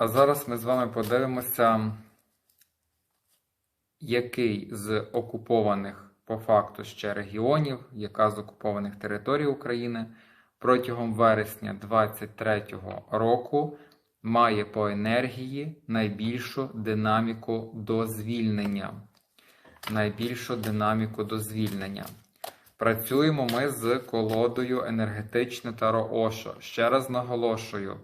А зараз ми з вами подивимося, який з окупованих по факту ще регіонів, яка з окупованих територій України протягом вересня 2023 року має по енергії найбільшу динаміку до звільнення. Найбільшу динаміку до звільнення. Працюємо ми з колодою енергетичне Таро Ошо. Ще раз наголошую,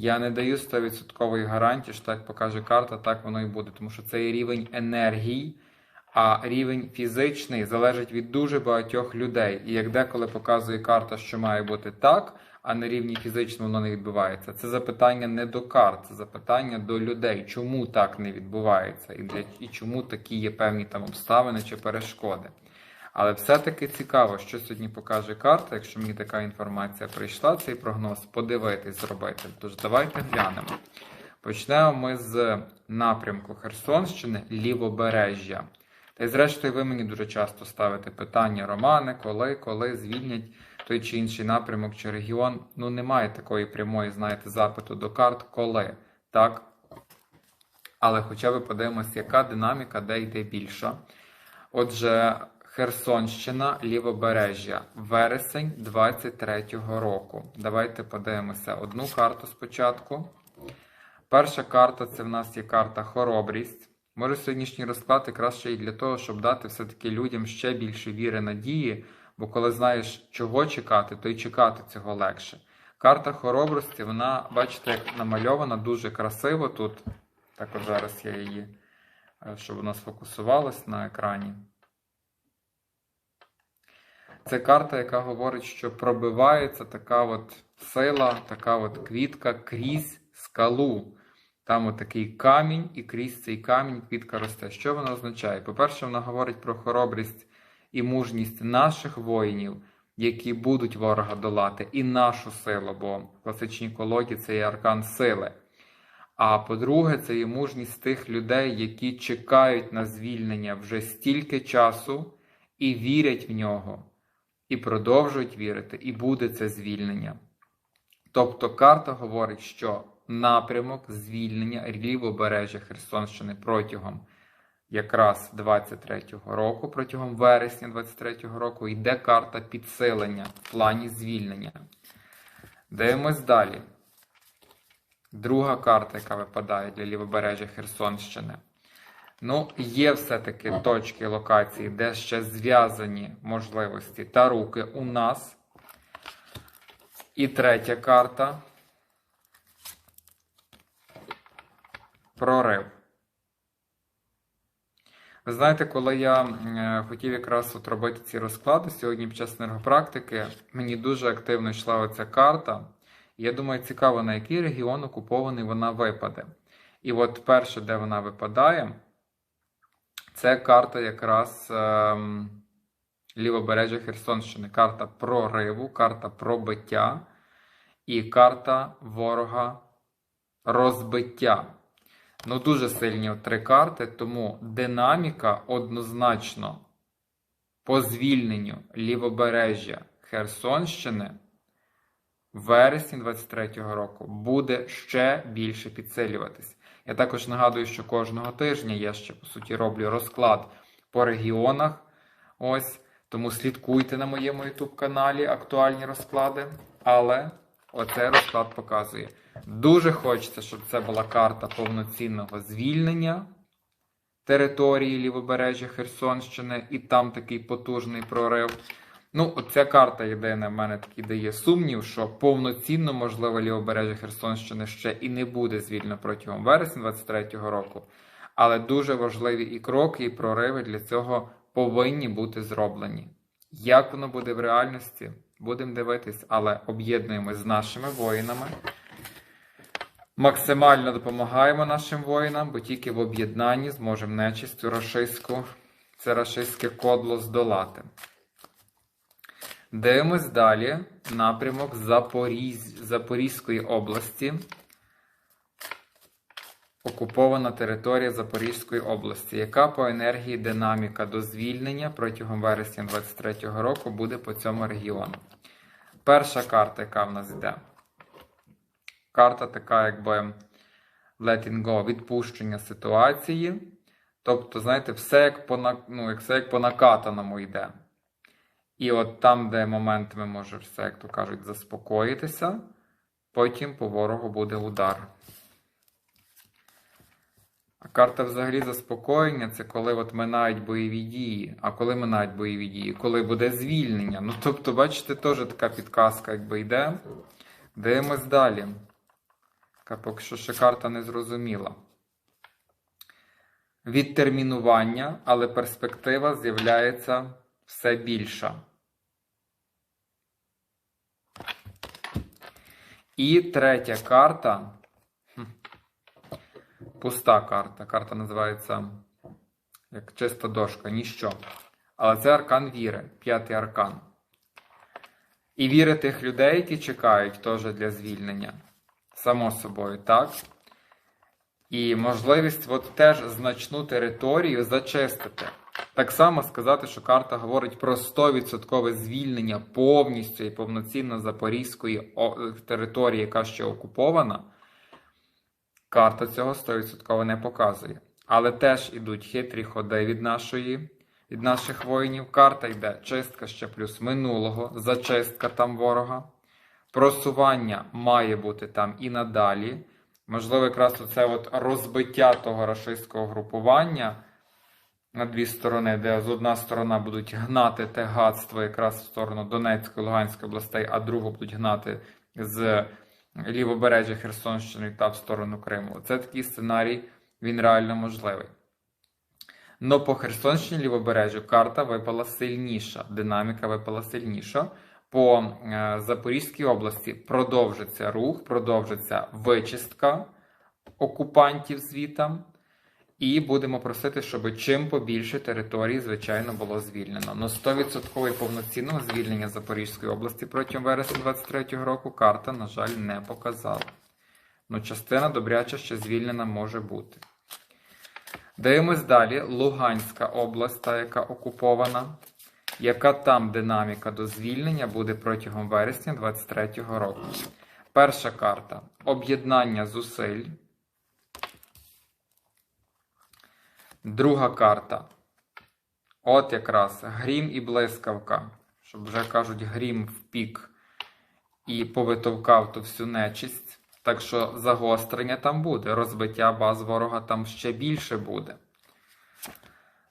я не даю 100% гарантії, що так покаже карта, так воно і буде, тому що це є рівень енергії, а рівень фізичний залежить від дуже багатьох людей. І як деколи показує карта, що має бути так, а на рівні фізичному воно не відбувається. Це запитання не до карт, це запитання до людей, чому так не відбувається, і, для, і чому такі є певні там обставини чи перешкоди. Але все-таки цікаво, що сьогодні покаже карта, якщо мені така інформація прийшла, цей прогноз подивитись, зробити. Тож давайте глянемо. Почнемо ми з напрямку Херсонщини, лівобережжя. Та й зрештою, ви мені дуже часто ставите питання, Романе, коли, коли звільнять той чи інший напрямок чи регіон. Ну, немає такої прямої, знаєте, запиту до карт, коли. Так? Але хоча б подивимося, яка динаміка, де йде більша. Отже, Херсонщина, лівобережжя, вересень 23-го року. Давайте подивимося одну карту спочатку. Перша карта це в нас є карта хоробрість. Може, сьогоднішній розклад якраз ще й для того, щоб дати все-таки людям ще більше віри, надії, бо коли знаєш, чого чекати, то й чекати цього легше. Карта хоробрості, вона, бачите, як намальована дуже красиво тут. Так от зараз я її, е, щоб вона сфокусувалась на екрані. Це карта, яка говорить, що пробивається така от сила, така от квітка крізь скалу. Там от такий камінь, і крізь цей камінь квітка росте. Що вона означає? По-перше, вона говорить про хоробрість і мужність наших воїнів, які будуть ворога долати, і нашу силу, бо в класичній колоді це є аркан сили. А по-друге, це є мужність тих людей, які чекають на звільнення вже стільки часу і вірять в нього і продовжують вірити, і буде це звільнення. Тобто карта говорить, що напрямок звільнення лівобережжя Херсонщини протягом якраз 23-го року, протягом вересня 23-го року, йде карта підсилення в плані звільнення. Дивимось далі. Друга карта, яка випадає для лівобережжя Херсонщини. Ну, є все-таки точки локації, де ще зв'язані можливості та руки у нас. І третя карта. Прорив. Ви знаєте, коли я е, хотів якраз от робити ці розклади сьогодні під час енергопрактики, мені дуже активно йшла оця карта. Я думаю, цікаво, на який регіон окупований вона випаде. І от перше, де вона випадає. Це карта якраз е, лівобережжя Херсонщини. Карта прориву, карта пробиття і карта ворога розбиття. Ну, дуже сильні три карти, тому динаміка однозначно по звільненню лівобережжя Херсонщини вересні 23-го року буде ще більше підсилюватись. Я також нагадую, що кожного тижня я ще, по суті, роблю розклад по регіонах. Ось, тому слідкуйте на моєму YouTube каналі актуальні розклади. Але оцей розклад показує. Дуже хочеться, щоб це була карта повноцінного звільнення території лівобережжя Херсонщини, і там такий потужний прорив. Ну, оця карта єдина в мене такий дає сумнів, що повноцінно, можливо, лівобережжя Херсонщини ще і не буде звільнено протягом вересня 23-го року. Але дуже важливі і кроки, і прориви для цього повинні бути зроблені. Як воно буде в реальності, будемо дивитись, але об'єднуємось з нашими воїнами. Максимально допомагаємо нашим воїнам, бо тільки в об'єднанні зможемо нечисту рашистську, це рашистське кодло здолати. Дивимось далі напрямок Запорізь... Запорізької області. Окупована територія Запорізької області. Яка по енергії динаміка до звільнення протягом вересня 2023 року буде по цьому регіону? Перша карта, яка в нас йде. Карта така, якби letting go, відпущення ситуації. Тобто, знаєте, все як по, ну, все як по накатаному йде. І от там, де моментами може все, як то кажуть, заспокоїтися, потім по ворогу буде удар. А карта взагалі заспокоєння це коли от минають бойові дії. А коли минають бойові дії? Коли буде звільнення. Ну, тобто, бачите, теж така підказка, якби йде. Дивимось далі. Поки що ще карта не зрозуміла. Відтермінування, але перспектива з'являється все більша. І третя карта. Пуста карта. Карта називається як чиста дошка, ніщо. Але це аркан віри, п'ятий аркан. І віри тих людей, які чекають теж для звільнення. Само собою, так? І можливість от теж значну територію зачистити. Так само сказати, що карта говорить про 100% звільнення повністю і повноцінно Запорізької території, яка ще окупована. Карта цього 100% не показує. Але теж ідуть хитрі ходи від нашої, від наших воїнів. Карта йде чистка ще плюс минулого, зачистка там ворога. Просування має бути там і надалі. Можливо, якраз оце от розбиття того рашистського групування на дві сторони, де з одна сторона будуть гнати те гадство якраз в сторону Донецької, Луганської областей, а другу будуть гнати з лівобережжя Херсонщини та в сторону Криму. Це такий сценарій, він реально можливий. Но по Херсонщині лівобережжю карта випала сильніша, динаміка випала сильніша. По е, Запорізькій області продовжиться рух, продовжиться вичистка окупантів звітам. І будемо просити, щоб чим побільше територій, звичайно, було звільнено. Но 100% повноцінного звільнення Запорізької області протягом вересня 2023 року карта, на жаль, не показала. Ну, частина добряча ще звільнена може бути. Дивимось далі. Луганська область, та яка окупована. Яка там динаміка до звільнення буде протягом вересня 2023 року? Перша карта об'єднання зусиль. Друга карта. От якраз грім і блискавка. Щоб вже кажуть, грім в пік і повитовкав ту всю нечисть. Так що загострення там буде, розбиття баз ворога там ще більше буде.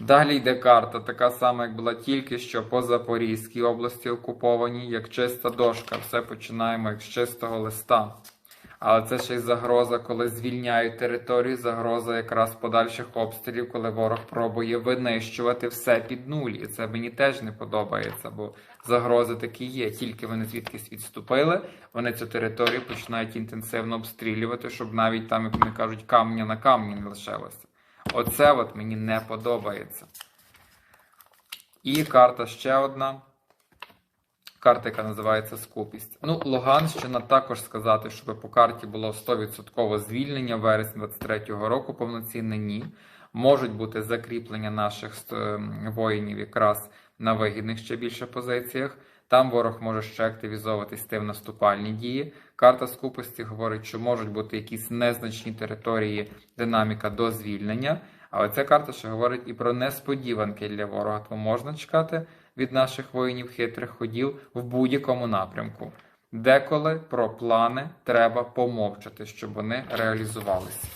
Далі йде карта, така сама, як була тільки що по Запорізькій області окупованій, як чиста дошка. Все починаємо як з чистого листа. Але це ще й загроза, коли звільняють територію, загроза якраз подальших обстрілів, коли ворог пробує винищувати все під нуль. І це мені теж не подобається, бо загрози такі є. Тільки вони звідкись відступили, вони цю територію починають інтенсивно обстрілювати, щоб навіть там, як вони кажуть, камня на камні не лишилося. Оце от мені не подобається. І карта ще одна. Карта, яка називається скупість. Ну, Луганщина також сказати, щоб по карті було 100% звільнення вересня 23-го року, повноцінне ні. Можуть бути закріплення наших воїнів якраз на вигідних ще більше позиціях. Там ворог може ще активізовуватись йти в наступальні дії. Карта скупості говорить, що можуть бути якісь незначні території, динаміка до звільнення. Але ця карта ще говорить і про несподіванки для ворога. Тому можна чекати від наших воїнів хитрих ходів в будь-якому напрямку. Деколи про плани треба помовчати, щоб вони реалізувалися.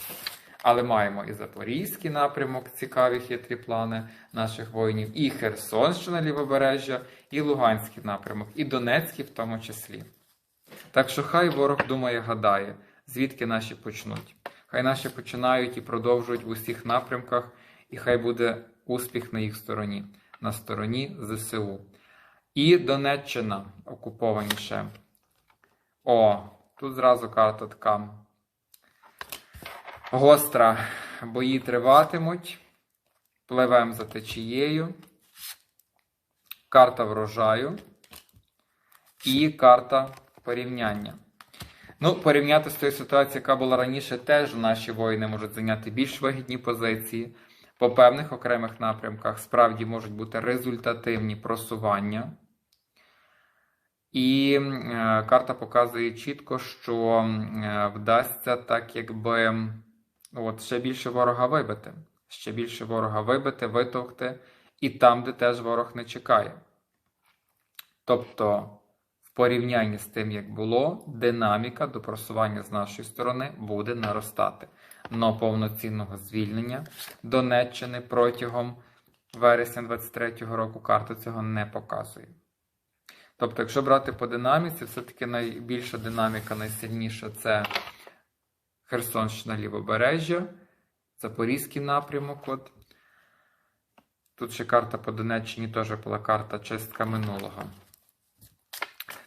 Але маємо і Запорізький напрямок, цікаві хитрі плани наших воїнів, і Херсонщина лівобережжя, і Луганський напрямок, і Донецький в тому числі. Так що хай ворог думає, гадає, звідки наші почнуть. Хай наші починають і продовжують в усіх напрямках, і хай буде успіх на їх стороні, на стороні ЗСУ. І Донеччина окупованіше. О, тут зразу карта така гостра. Бої триватимуть. Пливемо за течією. Карта врожаю. І карта порівняння. Ну, порівняти з тою ситуацією, яка була раніше, теж наші воїни можуть зайняти більш вигідні позиції. По певних окремих напрямках справді можуть бути результативні просування. І е, карта показує чітко, що е, вдасться так, якби от, ще більше ворога вибити. Ще більше ворога вибити, витовкти, і там, де теж ворог не чекає. Тобто, в порівнянні з тим, як було, динаміка до просування з нашої сторони буде наростати. Но повноцінного звільнення Донеччини протягом вересня 23-го року карта цього не показує. Тобто, якщо брати по динаміці, все-таки найбільша динаміка, найсильніша це Херсонщина лівобережжя, Запорізький напрямок. От. Тут ще карта по Донеччині теж була карта чистка минулого.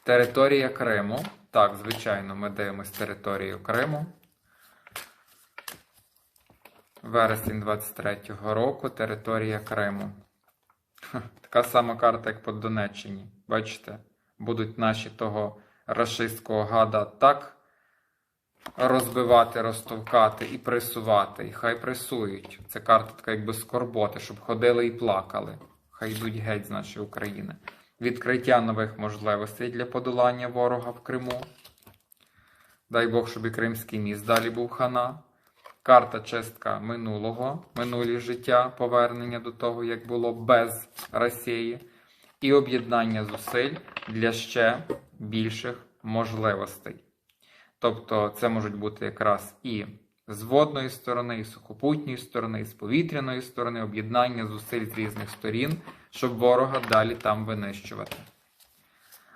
Територія Криму. Так, звичайно, ми дивимося територію Криму. Вересень 23-го року. Територія Криму. Ха, Така сама карта, як по Донеччині. Бачите, будуть наші того рашистського гада так розбивати, розтовкати і пресувати. І хай пресують. Це карта така якби скорботи, щоб ходили і плакали. Хай йдуть геть з нашої України. Відкриття нових можливостей для подолання ворога в Криму. Дай Бог, щоб і Кримський міст далі був хана. Карта чистка минулого, минулі життя, повернення до того, як було без Росії, і об'єднання зусиль для ще більших можливостей. Тобто, це можуть бути якраз і з водної сторони, і з сухопутньої сторони, і з повітряної сторони, об'єднання зусиль з різних сторін, щоб ворога далі там винищувати.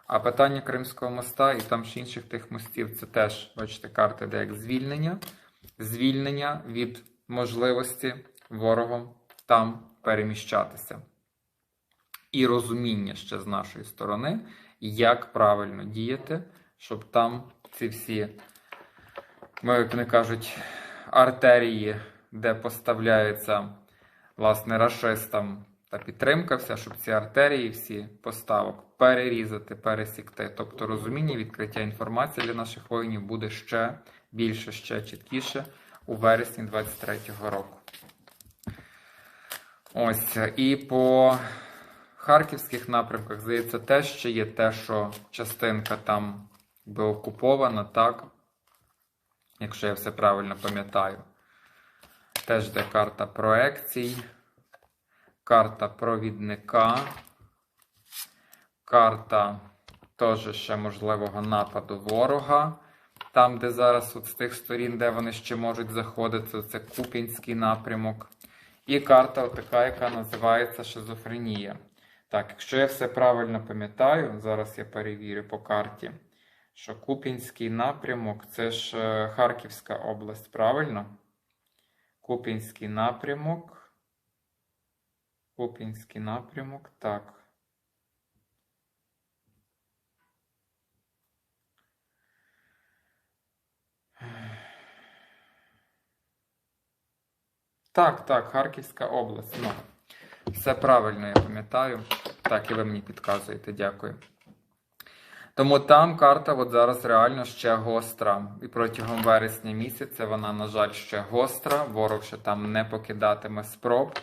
А питання Кримського моста і там ще інших тих мостів це теж, бачите, карти, де як звільнення звільнення від можливості ворогом там переміщатися. І розуміння ще з нашої сторони, як правильно діяти, щоб там ці всі, ну, як вони кажуть, артерії, де поставляється власне рашистам та підтримка, вся, щоб ці артерії, всі поставок перерізати, пересікти. Тобто розуміння, відкриття інформації для наших воїнів буде ще більше, ще чіткіше у вересні 23-го року. Ось, і по харківських напрямках, здається, теж ще є те, що частинка там би окупована, так? Якщо я все правильно пам'ятаю. Теж де карта проекцій, карта провідника, карта теж ще можливого нападу ворога. Там, де зараз от з тих сторін, де вони ще можуть заходити, це Купінський напрямок. І карта така, яка називається Шизофренія. Так, якщо я все правильно пам'ятаю, зараз я перевірю по карті, що Купінський напрямок це ж е, Харківська область, правильно? Купінський напрямок. Купінський напрямок, так. Так, так, Харківська область. Ну, все правильно, я пам'ятаю. Так, і ви мені підказуєте, дякую. Тому там карта от зараз реально ще гостра. І протягом вересня місяця вона, на жаль, ще гостра. Ворог ще там не покидатиме спроб.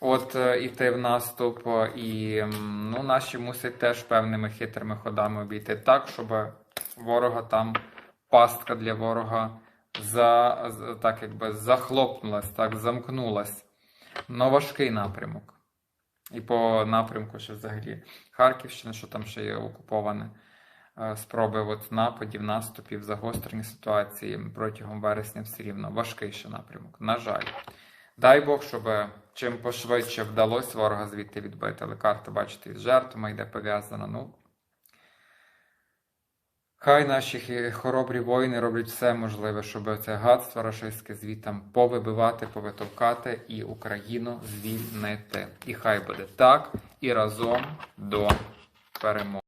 От е, іти в наступ, і ну, наші мусять теж певними хитрими ходами обійти так, щоб ворога там пастка для ворога за, так якби захлопнулась, так, замкнулась. Но важкий напрямок. І по напрямку ще взагалі Харківщина, що там ще є окуповане. е, Спроби от нападів, наступів, загострені ситуації протягом вересня все рівно важкий ще напрямок. На жаль. Дай Бог, щоб чим пошвидше вдалося ворога звідти відбити. Але карта, бачите, із жертвами йде пов'язана. Ну, Хай наші хоробрі воїни роблять все можливе, щоб це гадство рашистське звітам повибивати, повитовкати і Україну звільнити. І хай буде так, і разом до перемоги.